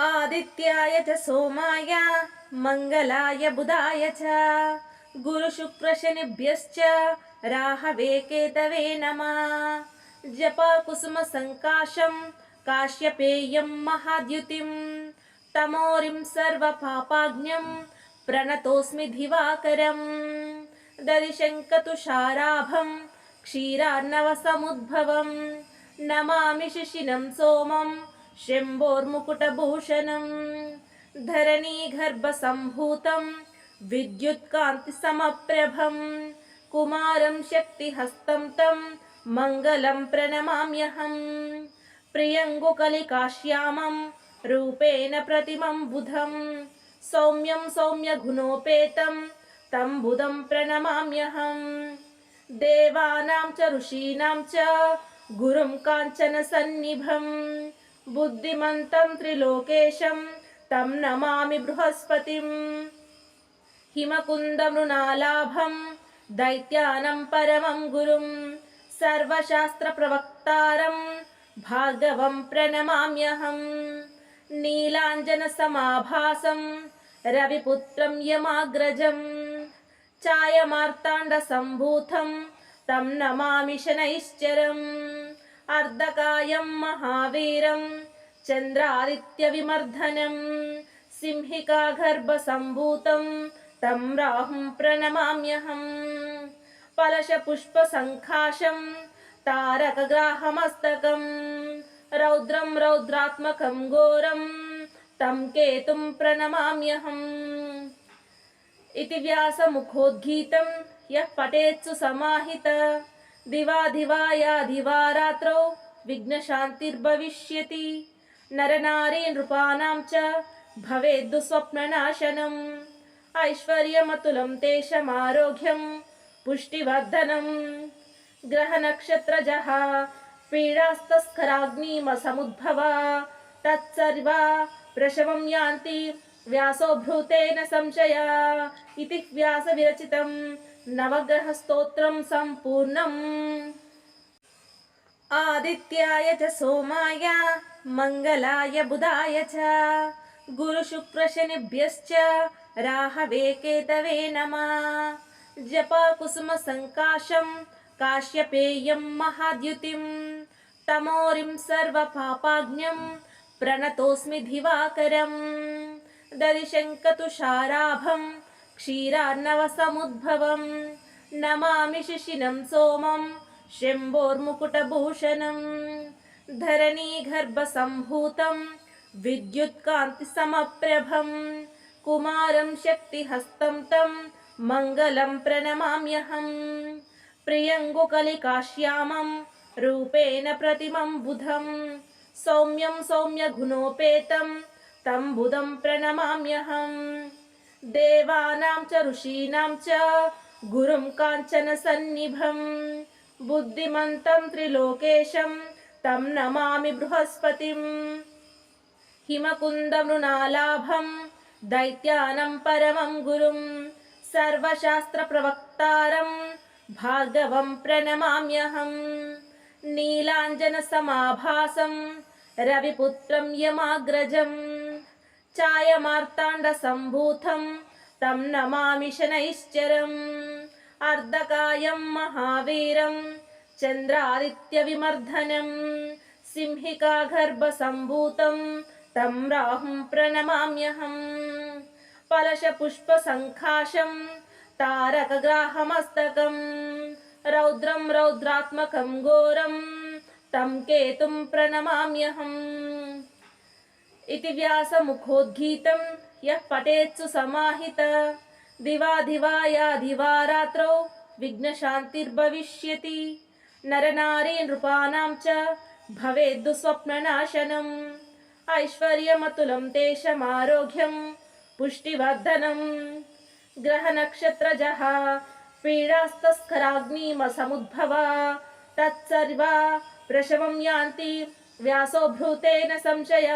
आदित्याय च सोमाय मङ्गलाय बुधाय च गुरुशुक्रशनिभ्यश्च राहवे केतवे नमः। जपाकुसुमसङ्काशं काश्यपेयं महाद्युतिं तमोरिं सर्वपापाज्ञं प्रणतोऽस्मि दिवाकरं दरिशङ्कतुषाराभं क्षीरार्णवसमुद्भवं नमामि शिशिनं सोमम् శంభోర్ముకుటభూషణం ధరణీగర్భసంభూతం విద్యుత్కాంతిసమప్రభం కుమారం శక్తిహస్తం తం మంగళం ప్రణమామ్యహం. ప్రియంగుకలికాశ్యామం రూపేణ ప్రతిమం బుధం సౌమ్యం సౌమ్యగుణోపేతం తం బుధం ప్రణమామ్యహం. దేవానాం చ ఋషీణాం చ గురుం కాంచన సన్నిభం. బుద్ధిమంతం త్రిలోకేశం తం నమామి బృహస్పతిం. హిమకుందమృణాలాభం దైత్యానం పరమం గురుం. సర్వశాస్త్ర ప్రవక్తారం భాగవం ప్రణమామ్యహం. నీలాంజన సమాభాసం రవిపుత్రం యమాగ్రజం. ఛాయమార్తాండ సంభూతం తం నమామి శనైశ్చరం. शनैश्चरम् अर्धकायं महावीरं चन्द्रादित्यविमर्दनं सिंहिकागर्भसम्भूतं तं राहुं प्रणमाम्यहं पलशपुष्पसङ्खाशं तारकग्राहमस्तकं रौद्रं रौद्रात्मकं घोरं तं केतुं प्रणमाम्यहम् इति व्यासमुखोद्गीतं यः पठेत्सु समाहित దివా దివాయా దివారాత్రౌ విఘ్నశాంతిర్భవిష్యతి నరనారీ నృపాణం చ భవేద్దు స్వప్ననాశనం ఐశ్వర్యమతులం తేషమారోగ్యం పుష్టివర్ధనం గ్రహనక్షత్రజ పీడాస్తస్కరాగ్నిమసముద్భవ తత్సర్వా ప్రశమం యాంతి వ్యాసోభృతేన సంశయ ఇది వ్యాస విరచితం నవగ్రహ స్తోత్రం సంపూర్ణం ఆదిత్యాయ చ సోమాయ మంగళాయ బుధాయ చ గురుశుక్రశనిభ్యశ్చ రాహవే కేతవే నమః జపకుసుమ సంకాశం కాశ్యపేయం మహాద్యుతిం తమోరిం సర్వపాపాజ్ఞం ప్రణతోస్మి क्षीरार्णवसमुद्भवं नमामि शिशिनं सोमं शम्भोर्मुकुटभूषणं धरणीगर्भसम्भूतं विद्युत्कान्तिसमप्रभं कुमारं शक्तिहस्तं तं मङ्गलं प्रणमाम्यहं प्रियङ्गुकलिकाश्यामं रूपेण प्रतिमं बुधं सौम्यं सौम्यगुणोपेतं तं बुधं प्रणमाम्यहम् देवानां च ऋषीणां च गुरुं काञ्चनसन्निभं बुद्धिमन्तं त्रिलोकेशं तं नमामि बृहस्पतिं हिमकुन्दमृणालाभं दैत्यानं परमं गुरुं सर्वशास्त्रप्रवक्तारं भार्गवं प्रणमाम्यहं नीलाञ्जनसमाभासं रविपुत्रं यमाग्रजम् ఛాయమార్తాण्डसम्भूतं तं नमामि शनैश्चरम् अर्धकायं महावीरं चन्द्रादित्यविमर्धनं सिंहिकागर्भसम्भूतं तं राहुं प्रणमाम्यहं पलशपुष्पसङ्खाशं तारकग्राहमस्तकं रौद्रं रौद्रात्मकं घोरं तं केतुं प्रणमाम्यहम् इति व्यासमुखोद्गीतं यः पठेत्सु समाहित। दिवा या दिवा रात्रौ विघ्नशान्तिर्भविष्यति। नरनारी नृपाणां च भवेद्दुःस्वप्ननाशनम् ऐश्वर्यमतुलं तेषमारोग्यं पुष्टिवर्धनम्। ग्रहनक्षत्रजः पीडास्तस्कराग्निमसमुद्भवा। तत्सर्वा प्रशमं यान्ति व्यासोभूतेन संशय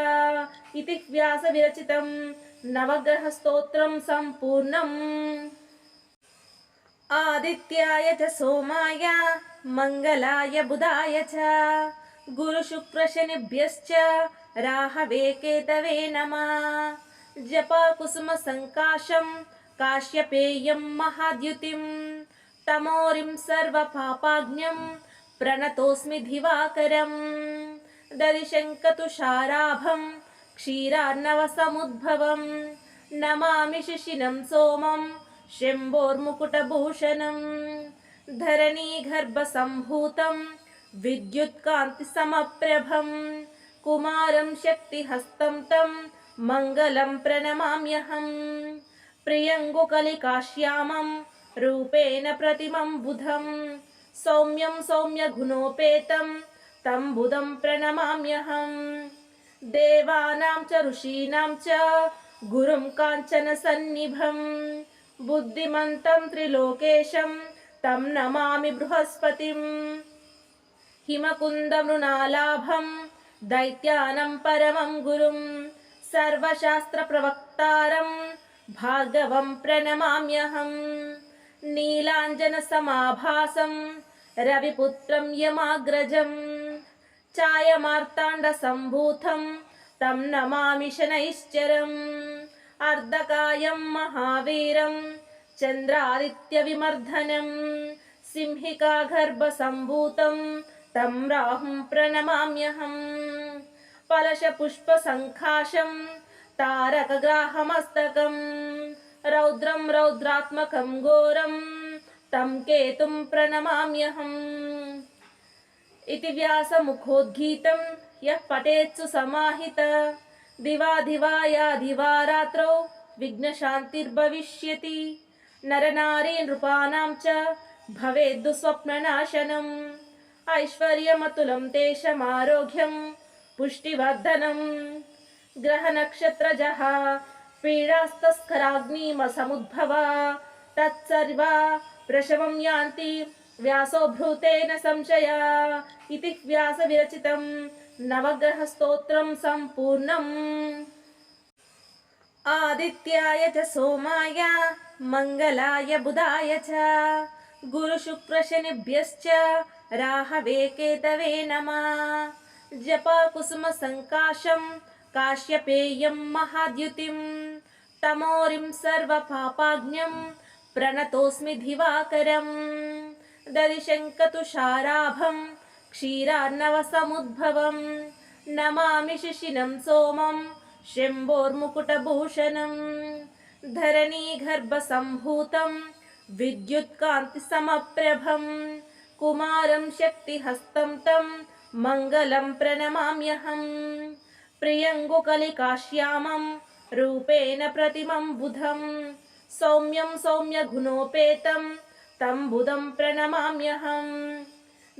इति व्यासविरचितं नवग्रहस्तोत्रं सम्पूर्णम्। आदित्याय च सोमाय मङ्गलाय बुधाय च गुरुशुक्रशनिभ्यश्च राहवे केतवे नमः। जपाकुसुमसङ्काशं काश्यपेयं महाद्युतिं तमोरिं सर्वपापाज्ञं प्रणतोऽस्मि दिवाकरम्। ददिशङ्कतुषाराभं क्षीरार्णवसमुद्भवं नमामि शिशिनं सोमं शम्भोर्मुकुटभूषणं धरणीगर्भसम्भूतं विद्युत्कान्तिसमप्रभं कुमारं शक्तिहस्तं तं मङ्गलं प्रणमाम्यहम् प्रियङ्गुकलिकाश्यामं रूपेण प्रतिमं बुधं सौम्यं सौम्यगुणोपेतं तं बुधं प्रणमाम्यहम् देवानां च ऋषीणां च गुरुं काञ्चनसन्निभं बुद्धिमन्तं त्रिलोकेशं तं नमामि बृहस्पतिम् हिमकुन्दमृणालाभं दैत्यानं परमं गुरुं सर्वशास्त्रप्रवक्तारं भार्गवं प्रणमाम्यहम् नीलाञ्जनसमाभासं रविपुत्रं यमाग्रजम् चायमार्ताण्डसम्भूतं तं नमामि शनैश्चरम् अर्धकायं महावीरं चन्द्रादित्यविमर्दनं सिंहिकागर्भसम्भूतं तं राहुं प्रणमाम्यहम् पलशपुष्पसङ्खाशं तारकग्राहमस्तकं रौद्रं रौद्रात्मकं घोरं तं केतुं प्रणमाम्यहम् इति व्यासमुखोद्गीतं यः पठेत्सु समाहित। दिवा दिवा या दिवा रात्रौ विघ्नशान्तिर्भविष्यति। नरनारी नृपाणां च भवेद्दुःस्वप्ननाशनम् ऐश्वर्यमतुलं तेषमारोग्यं पुष्टिवर्धनं ग्रहनक्षत्रजः पीडास्तस्कराग्निमसमुद्भवा। तत्सर्वा प्रशवं यान्ति व्यासोभृतेन संशया इति व्यासविरचितं नवग्रहस्तोत्रं सम्पूर्णम्। आदित्याय च सोमाय मङ्गलाय बुधाय च गुरुशुक्रशनिभ्यश्च राहवे केतवे नमः। जपकुसुमसङ्काशं काश्यपेयं महाद्युतिं तमोरिं सर्वपापाज्ञं प्रणतोऽस्मि दिवाकरम् ददिशङ्कतुषाराभं क्षीरार्णवसमुद्भवं नमामि शिशिनं सोमं शम्भोर्मुकुटभूषणं धरणीगर्भसम्भूतं विद्युत्कान्तिसमप्रभं कुमारं शक्तिहस्तं तं मङ्गलं प्रणमाम्यहम् प्रियङ्गुकलिकाश्यामं रूपेण प्रतिमं बुधं सौम्यं सौम्यगुणोपेतं तं बुधं प्रणमाम्यहम्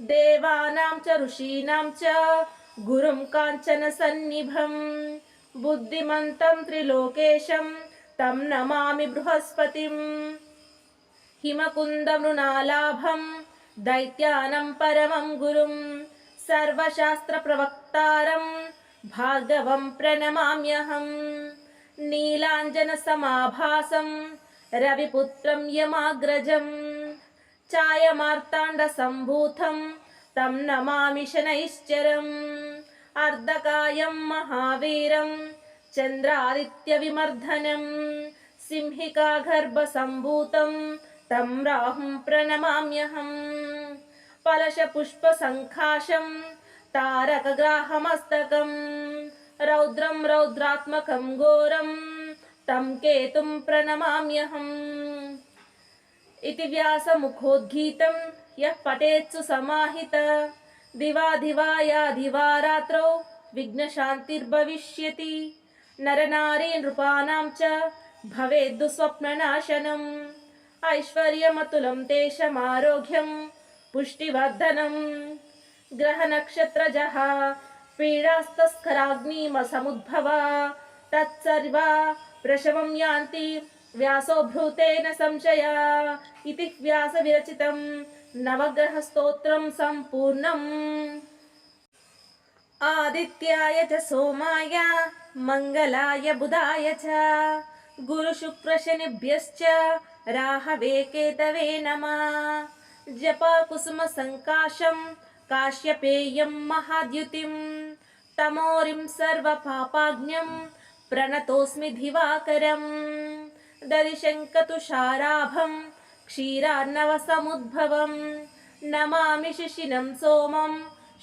देवानां च ऋषीणां च गुरुं काञ्चनसन्निभं बुद्धिमन्तं त्रिलोकेशं तं नमामि बृहस्पतिम् हिमकुन्दमृणालाभं दैत्यानं परमं गुरुं सर्वशास्त्रप्रवक्तारं भार्गवं प्रणमाम्यहम् नीलाञ्जनसमाभासं रविपुत्रं यमाग्रजम् चायमार्ताण्डसम्भूतं तं नमामि शनैश्चरम् अर्धकायं महावीरं चन्द्रादित्यविमर्दनं सिंहिकागर्भसम्भूतं तं राहुं प्रणमाम्यहम् पलशपुष्पसङ्खाशं तारकग्राहमस्तकं रौद्रं रौद्रात्मकं घोरं तं केतुं प्रणमाम्यहम् इति व्यासमुखोद्गीतं यः पठेत्सु समाहित दिवा दिवा या दिवा रात्रौ विघ्नशान्तिर्भविष्यति नरनारी नृपाणां च भवेद्दुस्वप्ननाशनम् ऐश्वर्यमतुलं तेषमारोग्यं पुष्टिवर्धनं ग्रहनक्षत्रजः पीडास्तस्कराग्निमसमुद्भवा तत्सर्वा प्रशवं यान्ति व्यासोभृतेन संशया इति व्यासविरचितं नवग्रहस्तोत्रं सम्पूर्णम्। आदित्याय च सोमाय मङ्गलाय बुधाय च गुरुशुक्रशनिभ्यश्च राहवे केतवे नमः। जपकुसुमसङ्काशं काश्यपेयं महाद्युतिं तमोरिं सर्वपापाज्ञं प्रणतोऽस्मि दिवाकरम् ददिशङ्कतुषाराभं क्षीरार्णवसमुद्भवं नमामि शिशिनं सोमं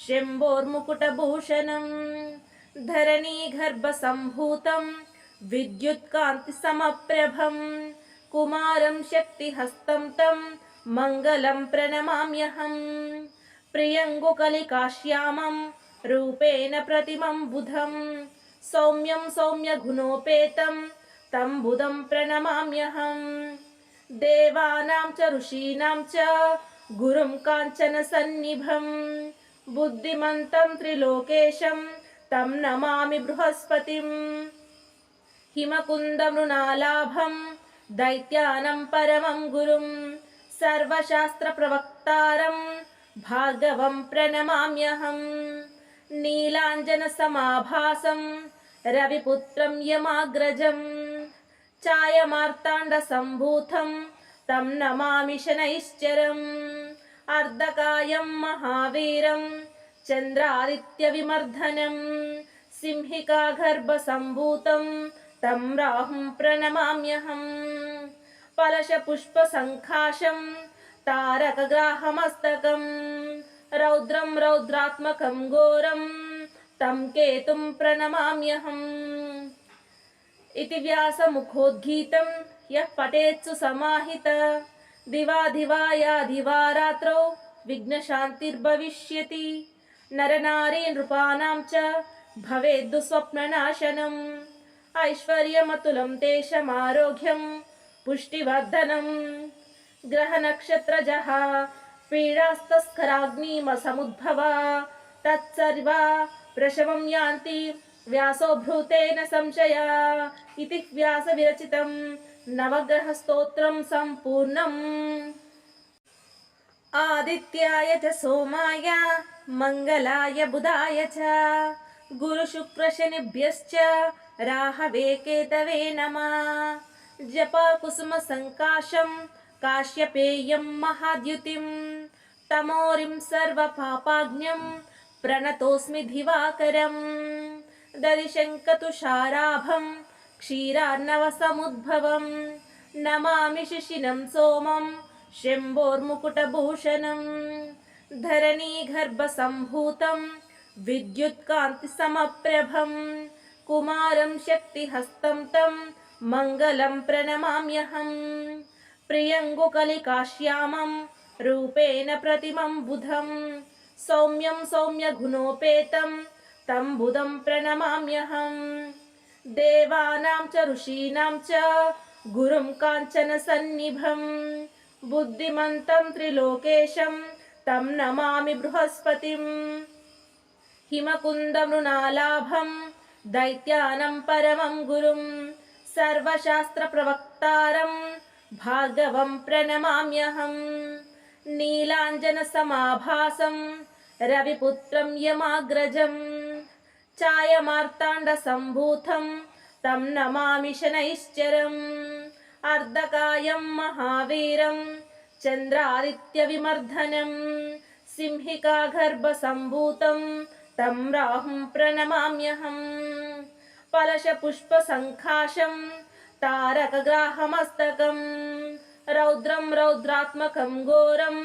शम्भोर्मुकुटभूषणम् धरणीगर्भसम्भूतं विद्युत्कान्तिसमप्रभं कुमारं शक्तिहस्तं तं मङ्गलं प्रणमाम्यहम् प्रियङ्गुकलिकाश्यामं रूपेण प्रतिमं बुधं सौम्यं सौम्यगुणोपेतं तं बुधं प्रणमाम्यहम् देवानां च ऋषीणां च गुरुं काञ्चनसन्निभं बुद्धिमन्तं त्रिलोकेशं तं नमामि बृहस्पतिम् हिमकुन्दमृणालाभं दैत्यानं परमं गुरुं सर्वशास्त्रप्रवक्तारं भार्गवं प्रणमाम्यहम् नीलाञ्जनसमाभासं रविपुत्रं यमाग्रजम् ఛాయమార్తాండసంభూతం తం నమామి శనైశ్చరం. అర్ధకాయం మహావీరం చంద్రాదిత్యవిమర్ధనం సింహికాగర్భసంభూతం తం రాహుం ప్రణమామ్యహం. పలశపుష్పసంఖాశం తారకగ్రాహమస్తకం రౌద్రం రౌద్రాత్మకం ఘోరం తం కేతుం ప్రణమామ్యహం. इति व्यासमुखोद्गीतं यः पठेत्सु समाहित। दिवा दिवा या दिवा रात्रौ विघ्नशान्तिर्भविष्यति। नरनारी नृपाणां च भवेद्दुःस्वप्ननाशनम् ऐश्वर्यमतुलं तेषमारोग्यं पुष्टिवर्धनम्। ग्रहनक्षत्रजः पीडास्तस्कराग्निमसमुद्भवा। तत्सर्वा प्रशमं यान्ति व्यासोभृतेन संशया इति व्यासविरचितं नवग्रहस्तोत्रं सम्पूर्णम्। आदित्याय च सोमाय मङ्गलाय बुधाय च गुरुशुक्रशनिभ्यश्च राहवे केतवे नमः। जपाकुसुमसङ्काशं काश्यपेयं महाद्युतिं तमोरिं सर्वपापाज्ञं प्रणतोऽस्मि दिवाकरम् ददिशङ्कतुषाराभं क्षीरार्णवसमुद्भवं नमामि शिशिनं सोमं शम्भोर्मुकुटभूषणम् धरणीगर्भसम्भूतं विद्युत्कान्तिसमप्रभं कुमारं शक्तिहस्तं तं मङ्गलं प्रणमाम्यहम् प्रियङ्गुकलिकाश्यामं रूपेण प्रतिमं बुधं सौम्यं सौम्यगुणोपेतं तं बुधं प्रणमाम्यहम् देवानां च ऋषीणां च गुरुं काञ्चनसन्निभं बुद्धिमन्तं त्रिलोकेशं तं नमामि बृहस्पतिम् हिमकुन्दमृणालाभं दैत्यानं परमं गुरुं सर्वशास्त्रप्रवक्तारं भार्गवं प्रणमाम्यहम् नीलाञ्जनसमाभासं रविपुत्रं यमाग्रजम् चायमार्ताण्डसम्भूतं तं नमामि शनैश्चरम् अर्धकायं महावीरं चन्द्रादित्यविमर्दनं सिंहिकागर्भसम्भूतं तं राहुं प्रणमाम्यहम् पलशपुष्पसङ्खाशं तारकग्राहमस्तकं रौद्रं रौद्रात्मकं घोरं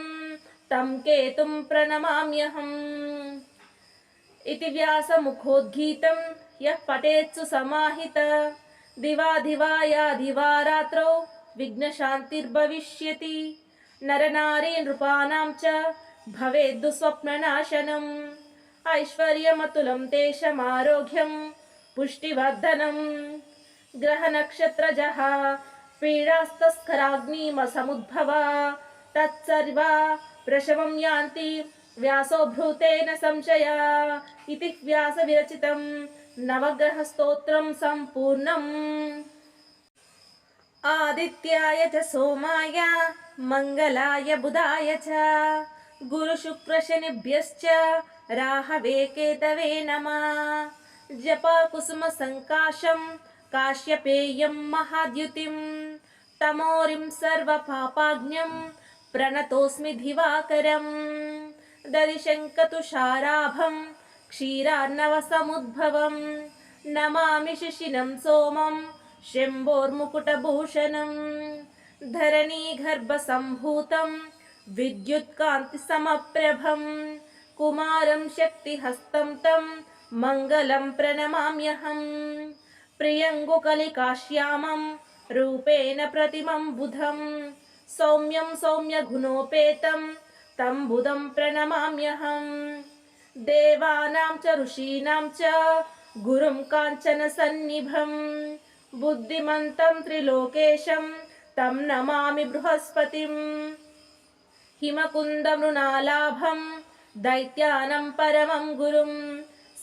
तं केतुं प्रणमाम्यहम् इति व्यासमुखोद्गीतं यः पठेत्सु समाहित दिवा दिवा या दिवा रात्रौ विघ्नशान्तिर्भविष्यति नरनारी नृपाणां च भवेद्दुस्वप्ननाशनम् ऐश्वर्यमतुलं तेषमारोग्यं पुष्टिवर्धनम् ग्रहनक्षत्रजः पीडास्तस्कराग्निमसमुद्भवा तत्सर्वा प्रशमं यान्ति వ్యాసోభృతేన సంశయ ఇది వ్యాస విరచితం నవగ్రహ స్తోత్రం సంపూర్ణం. ఆదిత్యాయ చ సోమాయ మంగళాయ బుధాయ చ గురుశుక్రశనిభ్యశ్చ రాహవే కేతవే నమ జపాకుసుమ సంకాశం కాశ్యపేయం మహాద్యుతిం. తమోరిం సర్వపాపాజ్ఞం ప్రణతోస్మి దివాకరం. ददिशङ्कतुषाराभं क्षीरार्णवसमुद्भवम् नमामि शिशिनं सोमं शम्भोर्मुकुटभूषणं धरणीगर्भसम्भूतं विद्युत्कान्तिसमप्रभं कुमारं शक्तिहस्तं तं मङ्गलं प्रणमाम्यहम् प्रियङ्गुकलिकाश्यामं रूपेण प्रतिमं बुधं सौम्यं सौम्यगुणोपेतं तं बुधं प्रणमाम्यहम् देवानां च ऋषीणां च गुरुं काञ्चनसन्निभं बुद्धिमन्तं त्रिलोकेशं तं नमामि बृहस्पतिम् हिमकुन्दमृणालाभं दैत्यानं परमं गुरुं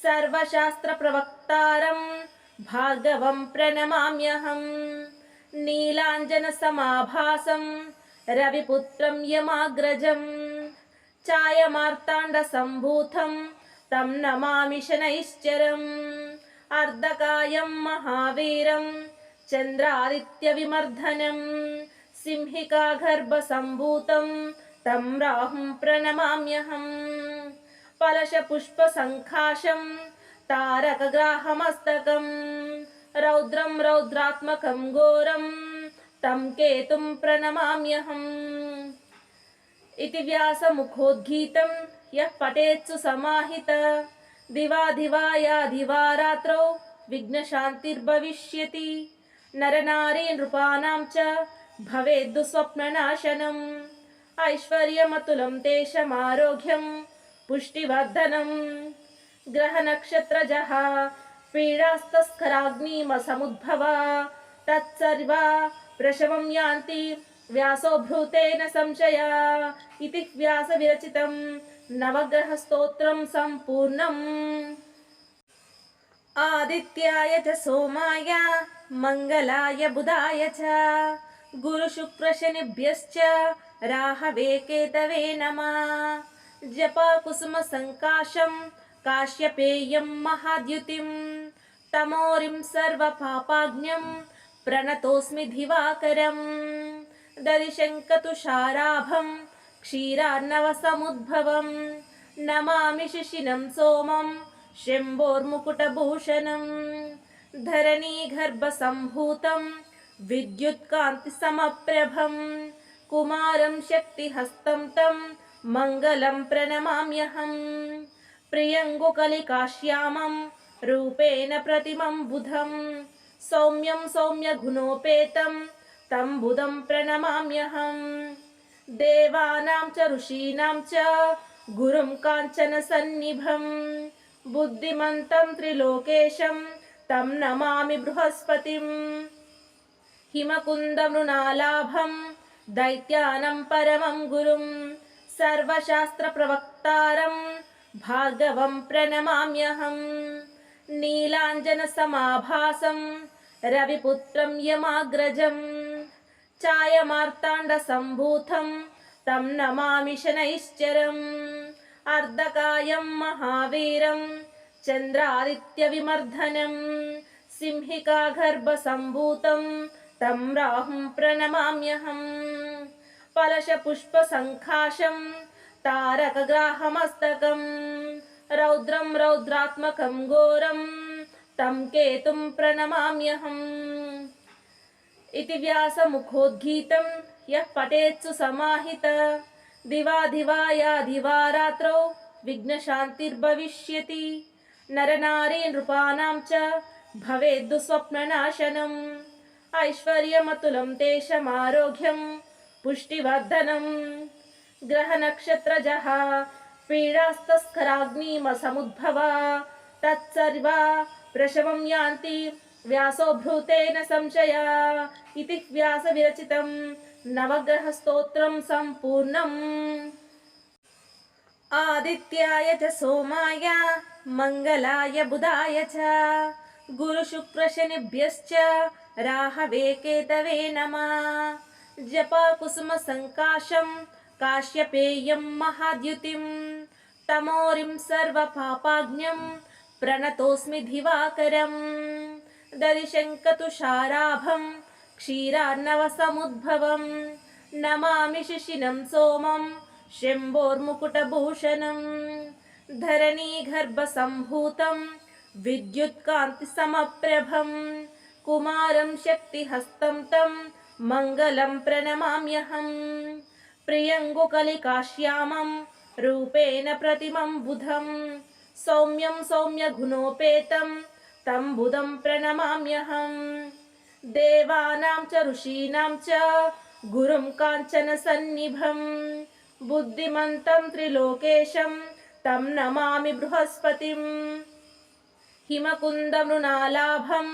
सर्वशास्त्रप्रवक्तारं भार्गवं प्रणमाम्यहम् नीलाञ्जनसमाभासं रविपुत्रं यमाग्रजम् ఛాయమార్తాండసంభూతం తం నమామి శనైశ్చరం. అర్ధకాయం మహావీరం చంద్రాదిత్యవిమర్ధనం సింహికాగర్భసంభూతం తం రాహుం ప్రణమామ్యహం. పలశపుష్పసంఖాశం తారకగ్రాహమస్తకం రౌద్రం రౌద్రాత్మకం ఘోరం తం కేతుం ప్రణమామ్యహం. इति व्यासमुखोद्गीतं यः पठेत्सु समाहित दिवा या दिवा रात्रौ विघ्नशान्तिर्भविष्यति नरनारी नृपाणां च भवेद्दुस्वप्ननाशनम् ऐश्वर्यमतुलं तेषमारोग्यं पुष्टिवर्धनम् ग्रहनक्षत्रजः पीडास्तस्कराग्निमसमुद्भवा तत्सर्वा प्रशमं यान्ति व्यासोभृतेन संशया इति व्यासविरचितं नवग्रहस्तोत्रं सम्पूर्णम्। आदित्याय च सोमाय मङ्गलाय बुधाय च गुरुशुक्रशनिभ्यश्च राहवे केतवे नमः। जपकुसुमसङ्काशं काश्यपेयं महाद्युतिं तमोरिं सर्वपापाज्ञं प्रणतोऽस्मि दिवाकरम् ददिशङ्कतुषाराभं क्षीरार्णवसमुद्भवं नमामि शिशिनं सोमं शम्भोर्मुकुटभूषणं धरणीगर्भसम्भूतं विद्युत्कान्तिसमप्रभं कुमारं शक्तिहस्तं तं मङ्गलं प्रणमाम्यहम् प्रियङ्गुकलिकाश्यामं रूपेण प्रतिमं बुधं सौम्यं सौम्यगुणोपेतं तं बुधं प्रणमाम्यहम् देवानां च ऋषीणां च गुरुं काञ्चनसन्निभं बुद्धिमन्तं त्रिलोकेशं तं नमामि बृहस्पतिम् हिमकुन्दमृणालाभं दैत्यानं परमं गुरुं सर्वशास्त्रप्रवक्तारं भार्गवं प्रणमाम्यहम् नीलाञ्जनसमाभासं रविपुत्रं यमाग्रजम् चायमार्ताण्डसम्भूतं तं नमामि शनैश्चरम् अर्धकायं महावीरं चन्द्रादित्यविमर्दनं सिंहिकागर्भसम्भूतं तं राहुं प्रणमाम्यहम् पलशपुष्पसङ्खाशं तारकग्राहमस्तकं रौद्रं रौद्रात्मकं घोरं तं केतुं प्रणमाम्यहम् इति व्यासमुखोद्गीतं यः पठेत्सु समाहित। दिवा या दिवा रात्रौ विघ्नशान्तिर्भविष्यति। नरनारी नृपाणां च भवेद्दुस्वप्ननाशनम् ऐश्वर्यमतुलं तेषमारोग्यं पुष्टिवर्धनम्। ग्रहनक्षत्रजः पीडास्तस्कराग्निमसमुद्भवा। तत्सर्वा प्रशमं यान्ति వ్యాసోభృతేన సంశయ ఇది వ్యాస విరచితం నవగ్రహ స్తోత్రం సంపూర్ణం. ఆదిత్యాయ చ సోమాయ మంగళాయ బుధాయ చ గురుశుక్రశనిభ్యశ్చ రాహవే కేతవే నమ. జపాకుసుమ సంకాశం కాశ్యపేయం మహాద్యుతిం. తమోరిం సర్వపాపాజ్ఞం ప్రణతోస్మి దివాకరం. ददिशङ्कतुषाराभं क्षीरार्णवसमुद्भवं नमामि शिशिनं सोमं शम्भोर्मुकुटभूषणं धरणीगर्भसम्भूतं विद्युत्कान्तिसमप्रभं कुमारं शक्तिहस्तं तं मङ्गलं प्रणमाम्यहम् प्रियङ्गुकलिकाश्यामं रूपेण प्रतिमं बुधं सौम्यं सौम्यगुणोपेतं तं बुधं प्रणमाम्यहम् देवानां च ऋषीणां च गुरुं काञ्चनसन्निभं बुद्धिमन्तं त्रिलोकेशं तं नमामि बृहस्पतिम् हिमकुन्दमृणालाभं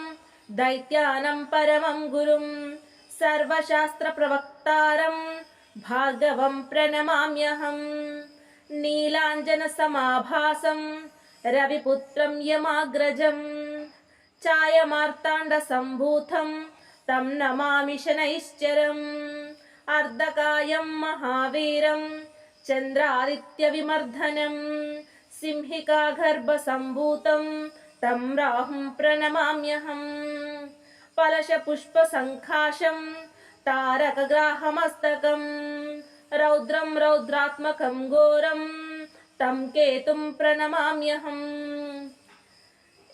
दैत्यानं परमं गुरुं सर्वशास्त्रप्रवक्तारं भार्गवं प्रणमाम्यहम् नीलाञ्जनसमाभासं रविपुत्रं यमाग्रजम् चायमार्ताण्डसम्भूतं तं नमामि शनैश्चरम् अर्धकायं महावीरं चन्द्रादित्यविमर्दनं सिंहिकागर्भसम्भूतं तं राहुं प्रणमाम्यहम् पलशपुष्पसङ्खाशं तारकग्राहमस्तकं रौद्रं रौद्रात्मकं घोरं तं केतुं प्रणमाम्यहम्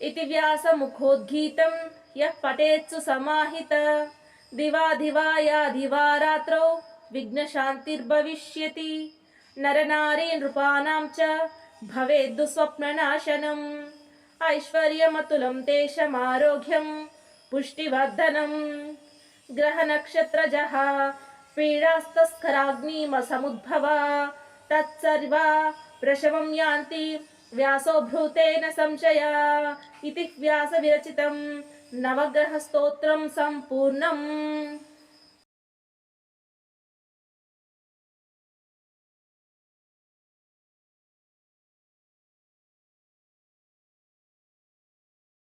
इति व्यासमुखोद्गीतं यः पठेत्सु समाहित। दिवा दिवा या दिवा रात्रौ विघ्नशान्तिर्भविष्यति। नरनारी नृपाणां च भवेद्दुस्वप्ननाशनम् ऐश्वर्यमतुलं तेषमारोग्यं पुष्टिवर्धनम् ग्रहनक्षत्रजः पीडास्तस्कराग्निमसमुद्भवा। तत्सर्वा प्रशमं यान्ति व्यासो संशय संशया इति व्यासविरचितं नवग्रहस्तोत्रं सम्पूर्णम्